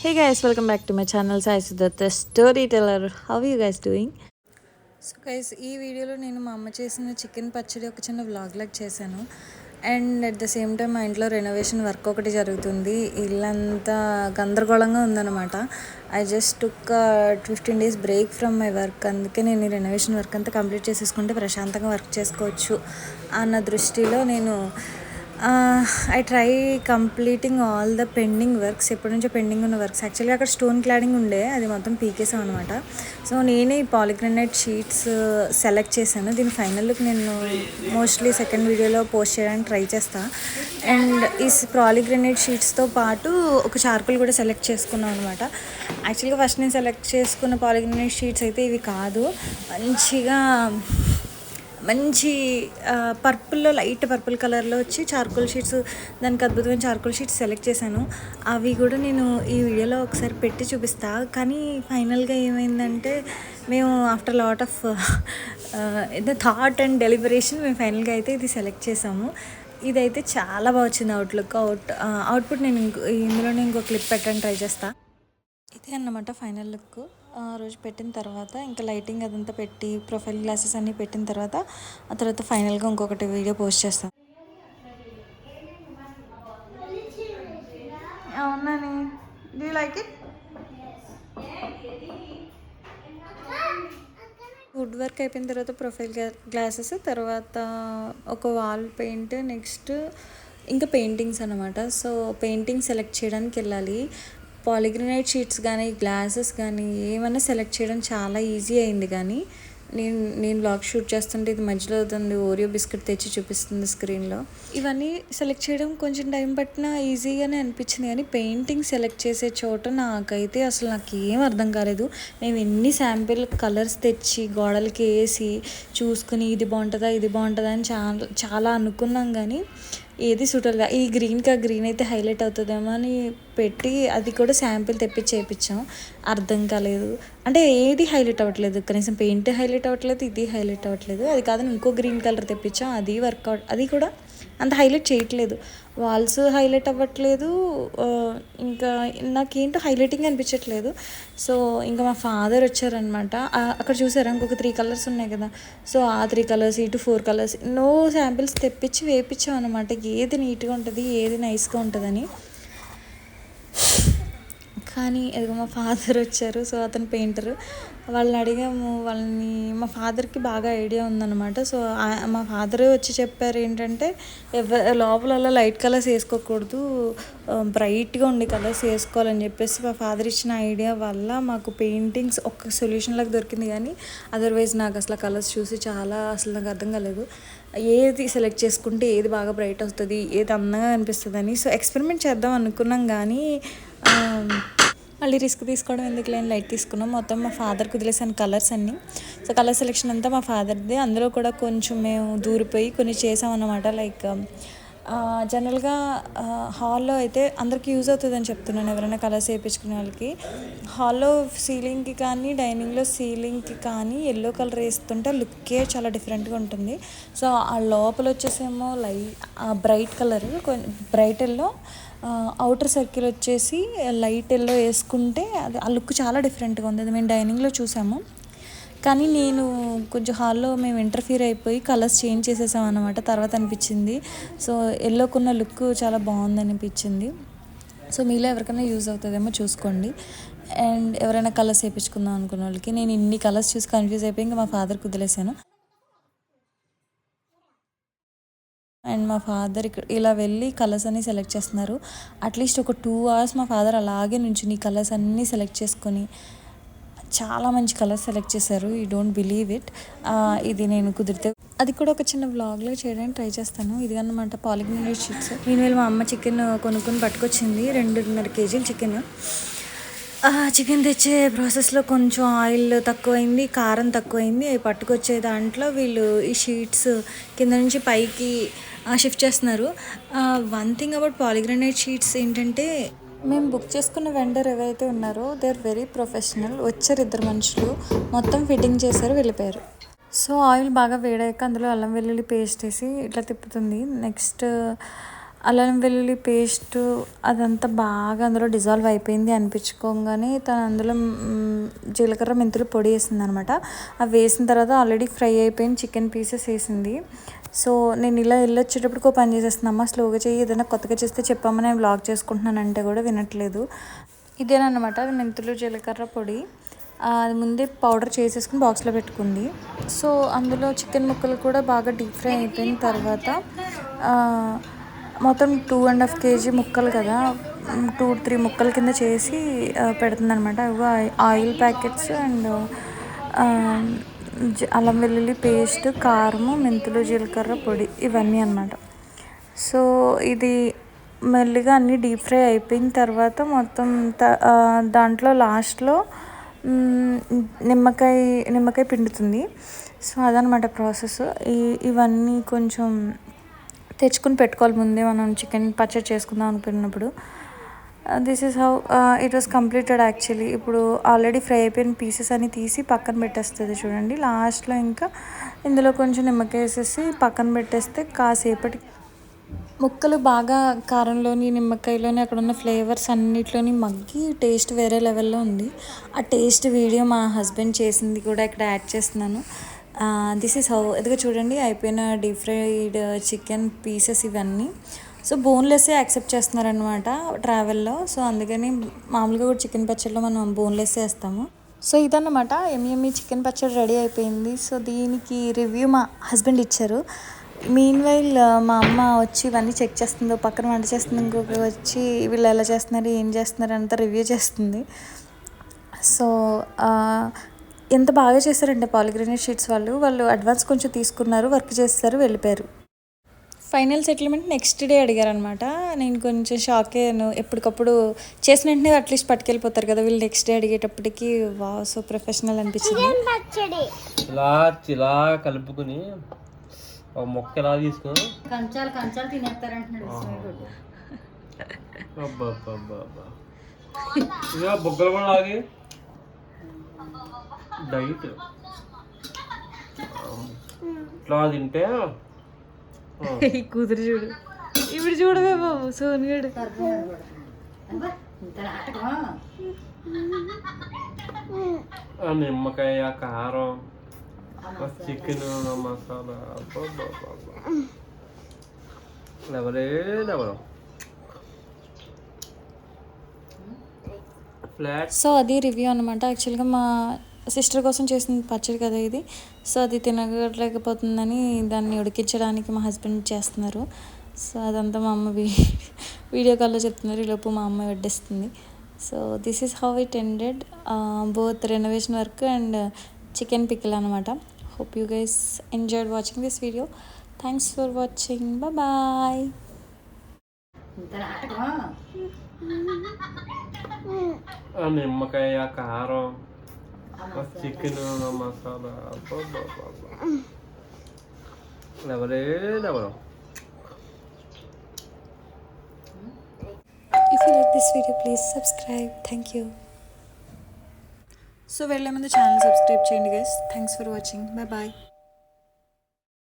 Hey guys welcome back to my channel Sai Siddhartha story How how you guys doing so guys ఈ వీడియోలో నేను మా అమ్మ చేసిన చికెన్ పచ్చడి ఒక చిన్న వ్లాగ్ లాగా చేశాను. And at the same time మా ఇంట్లో రెనోవేషన్ వర్క్ ఒకటి జరుగుతుంది. ఇల్లంతా గందరగోళంగా ఉందన్నమాట. ఐ జస్ట్ ఒక fifteen days break from my work అందుకే నేను ఈ రెనోవేషన్ వర్క్ అంతా కంప్లీట్ చేసేసుకుంటే ప్రశాంతంగా వర్క్ చేసుకోవచ్చు. అన్న దృష్టిలో నేను I try completing all the pending works ఎప్పటి నుంచో పెండింగ్ ఉన్న వర్క్స్ యాక్చువల్గా అక్కడ స్టోన్ క్లాడింగ్ ఉండే. అది మొత్తం పీకేసాం అనమాట సో నేనే ఈ పాలిగ్రనైట్ షీట్స్ సెలెక్ట్ చేశాను. దీని ఫైనల్ లుక్ నేను మోస్ట్లీ సెకండ్ వీడియోలో పోస్ట్ చేయడానికి ట్రై చేస్తాను అండ్ ఈ పాలిగ్రనైట్ షీట్స్తో పాటు ఒక చార్కుల్ కూడా సెలెక్ట్ చేసుకున్నాం అనమాట యాక్చువల్గా ఫస్ట్ నేను సెలెక్ట్ చేసుకున్న పాలిగ్రనైట్ షీట్స్ అయితే ఇవి కాదు. మంచిగా మంచి పర్పుల్లో లైట్ పర్పుల్ కలర్లో వచ్చి చార్కోల్ షీట్స్ దానికి అద్భుతమైన చార్కోల్ షీట్స్ సెలెక్ట్ చేశాను. అవి కూడా నేను ఈ వీడియోలో ఒకసారి పెట్టి చూపిస్తా. కానీ ఫైనల్గా ఏమైందంటే మేము after lot of the thought and deliberation మేము ఫైనల్గా అయితే ఇది సెలెక్ట్ చేసాము. ఇదైతే చాలా బాగా వచ్చింది అవుట్లుక్ అవుట్ అవుట్పుట్ నేను ఇంకో ఇందులోనే ఇంకో క్లిప్ పెట్టడానికి ట్రై చేస్తాను ఇదే అన్నమాట ఫైనల్ లుక్. రోజు పెట్టిన తర్వాత ఇంకా లైటింగ్ అదంతా పెట్టి ప్రొఫైల్ గ్లాసెస్ అన్నీ పెట్టిన తర్వాత ఆ తర్వాత ఫైనల్గా ఇంకొకటి వీడియో పోస్ట్ చేస్తాను అవునని do like it wood work అయిపోయిన తర్వాత ప్రొఫైల్ గ్లాసెస్ తర్వాత ఒక వాల్ పెయింట్ నెక్స్ట్ ఇంకా పెయింటింగ్స్ అనమాట సో పెయింటింగ్ సెలెక్ట్ చేయడానికి వెళ్ళాలి. పాలిగ్రనైట్ షీట్స్ కానీ గ్లాసెస్ కానీ ఏమైనా సెలెక్ట్ చేయడం చాలా ఈజీ అయింది కానీ నేను నేను బ్లాగ్ షూట్ చేస్తుంటే ఇది మధ్యలో అవుతుంది ఓరియో బిస్కెట్ తెచ్చి చూపిస్తుంది స్క్రీన్లో. ఇవన్నీ సెలెక్ట్ చేయడం కొంచెం టైం పట్టినా ఈజీగానే అనిపించింది కానీ పెయింటింగ్ సెలెక్ట్ చేసే చోట నాకైతే అసలు నాకు ఏం అర్థం కాలేదు. మేము ఎన్ని శాంపిల్ కలర్స్ తెచ్చి గోడలకి వేసి చూసుకుని ఇది బాగుంటుందా ఇది బాగుంటుందా అని చాలా చాలా అనుకున్నాం కానీ ఏది సూటల్ ఈ గ్రీన్కి ఆ గ్రీన్ అయితే హైలైట్ అవుతుందేమో అని పెట్టి అది కూడా శాంపిల్ తెప్పించి చేయించాం అర్థం కాలేదు. అంటే ఏది హైలైట్ అవ్వట్లేదు? కనీసం పెయింట్ హైలైట్ అవ్వట్లేదు ఇది హైలైట్ అవ్వట్లేదు. అది కాదని ఇంకో గ్రీన్ కలర్ తెప్పించాం. అది వర్కౌట్ అది కూడా అంత హైలైట్ చేయట్లేదు. వాల్స్ హైలైట్ అవ్వట్లేదు. ఇంకా నాకేంటో హైలైటింగ్ అనిపించట్లేదు. సో ఇంకా మా ఫాదర్ వచ్చారనమాట అక్కడ చూసారా? ఇంకొక త్రీ కలర్స్ ఉన్నాయి కదా. సో ఆ త్రీ కలర్స్ ఇటు ఫోర్ కలర్స్ ఎన్నో శాంపిల్స్ తెప్పించి వేపించాం అనమాట ఏది నీట్గా ఉంటుంది ఏది నైస్గా ఉంటుందని. కానీ ఎదుగు మా ఫాదర్ వచ్చారు సో అతను పెయింటర్ వాళ్ళని అడిగాము వాళ్ళని మా ఫాదర్కి బాగా ఐడియా ఉందన్నమాట. సో మా ఫాదర్ వచ్చి చెప్పారు ఏంటంటే ఎవ లోపల లైట్ కలర్స్ వేసుకోకూడదు బ్రైట్గా ఉండే కలర్స్ వేసుకోవాలని చెప్పేసి మా ఫాదర్ ఇచ్చిన ఐడియా వల్ల మాకు పెయింటింగ్స్ ఒక సొల్యూషన్ లాగా దొరికింది. కానీ అదర్వైజ్ నాకు అసలు కలర్స్ చూసి చాలా అసలు నాకు అర్థం కాలేదు. ఏది సెలెక్ట్ చేసుకుంటే ఏది బాగా బ్రైట్ వస్తుంది ఏది అందంగా అనిపిస్తుంది అని సో ఎక్స్పెరిమెంట్ చేద్దాం అనుకున్నాం కానీ మళ్ళీ రిస్క్ తీసుకోవడం ఎందుకు లేని లైట్ తీసుకున్నాం. మొత్తం మా ఫాదర్ కుదిలేసాను కలర్స్ అన్నీ. సో కలర్ సెలెక్షన్ అంతా మా ఫాదర్ది. అందులో కూడా కొంచెం మేము దూరిపోయి కొన్ని చేసామన్నమాట. లైక్ జనరల్గా హాల్లో అయితే అందరికీ యూజ్ అవుతుందని చెప్తున్నాను ఎవరైనా కలర్స్ వేయించుకునే వాళ్ళకి. హాల్లో సీలింగ్కి కానీ డైనింగ్లో సీలింగ్కి కానీ ఎల్లో కలర్ వేస్తుంటే లుక్కే చాలా డిఫరెంట్గా ఉంటుంది. సో ఆ లోపల వచ్చేసేమో light bright colour bright yellow outer circle వచ్చేసి లైట్ ఎల్లో వేసుకుంటే అది ఆ లుక్ చాలా డిఫరెంట్గా ఉంది. అది మేము డైనింగ్లో చూసాము. కానీ నేను కొంచెం హాల్లో మేము ఇంటర్ఫియర్ అయిపోయి కలర్స్ చేంజ్ చేసేసాం అనమాట తర్వాత అనిపించింది. సో ఎల్లోకున్న లుక్ చాలా బాగుంది అనిపించింది. సో మీలో ఎవరికైనా యూజ్ అవుతుందేమో చూసుకోండి. అండ్ ఎవరైనా కలర్స్ వేయించుకుందాం అనుకున్న వాళ్ళకి నేను ఇన్ని కలర్స్ చూసి కన్ఫ్యూజ్ అయిపోయి ఇంకా మా ఫాదర్ కుదిలేసాను అండ్ మా ఫాదర్ ఇక్కడ ఇలా వెళ్ళి కలర్స్ అన్నీ సెలెక్ట్ చేస్తున్నారు. అట్లీస్ట్ ఒక టూ అవర్స్ మా ఫాదర్ అలాగే నుంచి కలర్స్ అన్నీ సెలెక్ట్ చేసుకొని చాలా మంచి కలర్స్ సెలెక్ట్ చేశారు. ఈ డోంట్ బిలీవ్ ఇట్ ఇది నేను కుదిరితే అది కూడా ఒక చిన్న వ్లాగ్లో చేయడానికి ట్రై చేస్తాను. ఇది అన్నమాట పాలిగ్నేట్ షీట్స్ నేను మా అమ్మ చికెన్ కొనుక్కొని పట్టుకొచ్చింది. రెండున్నర కేజీలు చికెన్ చికెన్ తెచ్చే ప్రాసెస్లో కొంచెం ఆయిల్ తక్కువైంది కారం తక్కువైంది. అవి పట్టుకొచ్చే దాంట్లో వీళ్ళు ఈ షీట్స్ కింద నుంచి పైకి షిఫ్ట్ చేస్తున్నారు. One thing about polygranite sheets ఏంటంటే మేము బుక్ చేసుకున్న వెండర్ ఏవైతే ఉన్నారో దే ఆర్ వెరీ ప్రొఫెషనల్ వచ్చారు ఇద్దరు మనుషులు. మొత్తం ఫిట్టింగ్ చేశారు వెళ్ళిపోయారు. సో ఆయిల్ బాగా వేడాక అందులో అల్లం వెల్లుల్లి పేస్ట్ వేసి ఇట్లా తిప్పుతుంది. నెక్స్ట్ అల్లం వెల్లుల్లి పేస్ట్ అదంతా బాగా అందులో డిజాల్వ్ అయిపోయింది అనిపించుకోగానే తను అందులో జీలకర్ర మెంతులు పొడి వేసింది అనమాట అవి వేసిన తర్వాత ఆల్రెడీ ఫ్రై అయిపోయిన చికెన్ పీసెస్ వేసింది. సో నేను ఇలా వెళ్ళొచ్చేటప్పుడు ఒక పని చేసేస్తున్నామా అమ్మ స్లోగా చేయి ఏదైనా కొత్తగా చేస్తే చెప్పామని నేను చేసుకుంటున్నాను చేసుకుంటున్నానంటే కూడా వినట్లేదు. ఇదేనమాట అది మెంతులు జీలకర్ర పొడి. అది ముందే పౌడర్ చేసేసుకుని బాక్స్లో పెట్టుకుంది. సో అందులో చికెన్ ముక్కలు కూడా బాగా డీప్ ఫ్రై అయిపోయిన తర్వాత మొత్తం టూ అండ్ హాఫ్ కేజీ ముక్కలు కదా. టూ త్రీ ముక్కల కింద చేసి పెడుతుంది అనమాట అవి ఆయిల్ ప్యాకెట్స్ అండ్ అల్లం వెల్లుల్లి పేస్ట్ కారము మెంతులు జీలకర్ర పొడి ఇవన్నీ అన్నమాట. సో ఇది మెల్లిగా అన్నీ డీప్ ఫ్రై అయిపోయిన తర్వాత మొత్తం త- దాంట్లో లాస్ట్లో నిమ్మకాయ నిమ్మకాయ పిండుతుంది. సో అదనమాట ప్రాసెస్. ఈ ఇవన్నీ కొంచెం తెచ్చుకుని పెట్టుకోవాలి ముందే మనం చికెన్ పచ్చడి చేసుకుందాం అనుకున్నప్పుడు. This is how it was completed actually ఇప్పుడు ఆల్రెడీ ఫ్రై అయిపోయిన పీసెస్ అన్ని తీసి పక్కన పెట్టేస్తుంది చూడండి. లాస్ట్లో ఇంకా ఇందులో కొంచెం నిమ్మకాయ వేసేసి పక్కన పెట్టేస్తే కాసేపటి ముక్కలు బాగా కారంలోని నిమ్మకాయలోని అక్కడ ఉన్న ఫ్లేవర్స్ అన్నిట్లోని మగ్గి టేస్ట్ వేరే లెవెల్లో ఉంది. ఆ టేస్ట్ వీడియో మా హస్బెండ్ చేసింది కూడా ఇక్కడ యాడ్ చేస్తున్నాను. దిస్ ఈస్ హౌ ఇదిగా చూడండి అయిపోయిన డీప్ ఫ్రైడ్ చికెన్ పీసెస్ ఇవన్నీ. సో బోన్లెస్సే యాక్సెప్ట్ చేస్తున్నారనమాట ట్రావెల్లో సో అందుకని మామూలుగా కూడా చికెన్ పచ్చడిలో మనం బోన్లెస్ వేస్తాము. సో ఇదన్నమాట ఎంఎంఈ చికెన్ పచ్చడి రెడీ అయిపోయింది. సో దీనికి రివ్యూ మా హస్బెండ్ ఇచ్చారు. మీన్ వైల్ మా అమ్మ వచ్చి ఇవన్నీ చెక్ చేస్తుందో. పక్కన వంట చేస్తుంది ఇంకొక వచ్చి వీళ్ళు ఎలా చేస్తున్నారు ఏం చేస్తున్నారు అంతా రివ్యూ చేస్తుంది. సో ఎంత బాగా చేశారంటే పాలిగ్రానైట్ షీట్స్ వాళ్ళు. వాళ్ళు అడ్వాన్స్ కొంచెం తీసుకున్నారు వర్క్ చేస్తారు వెళ్ళిపోయారు. ఫైనల్ సెటిల్మెంట్ నెక్స్ట్ డే అడిగారనమాట నేను కొంచెం షాక్ అయ్యాను. ఎప్పటికప్పుడు చేసిన వెంటనే అట్లీస్ట్ పట్టుకెళ్ళిపోతారు కదా వీళ్ళు నెక్స్ట్ డే అడిగేటప్పటికి వా సో ప్రొఫెషనల్ అనిపించింది. పచ్చడి? ఇలా ఇలా కలుపుకుని మొక్క ఇలా తీసుకుని కంచాలు కంచాలు తినేస్తారంటున్నాడు బొగ్గలు కూడా లాగి డైట్ ఇట్లా తింటే ఆ, కూతురు చూడు ఇప్పుడు చూడవే బాబు సోనిగాడు అబ్బా, ఇంత నాటకమా? ఆ నిమ్మకాయ కారం చికెన్ మసాలా అబ్బా అబ్బా సో అది రివ్యూ అనమాట యాక్చువల్గా మా సిస్టర్ కోసం చేసిన పచ్చడి కదా ఇది. సో అది తినగలేకపోతుందని దాన్ని ఉడికించడానికి మా హస్బెండ్ చేస్తున్నారు. సో అదంతా మా అమ్మ వీడియో కాల్లో చెప్తున్నారు. ఈలోపు మా అమ్మ వడ్డిస్తుంది. So this is how it ended. Both renovation work and chicken pickle అనమాట hope you guys enjoyed watching this video. Thanks for watching. Bye నిమ్మకాయ కారం చికెన్ మసాలా అబ్బా అబ్బా అబ్బా అబ్బా. లెవరే lever if you like this video please subscribe thank you so వెళ్ళే ముందు ఛానల్ సబ్స్క్రైబ్ చేయండి guys thanks for watching bye bye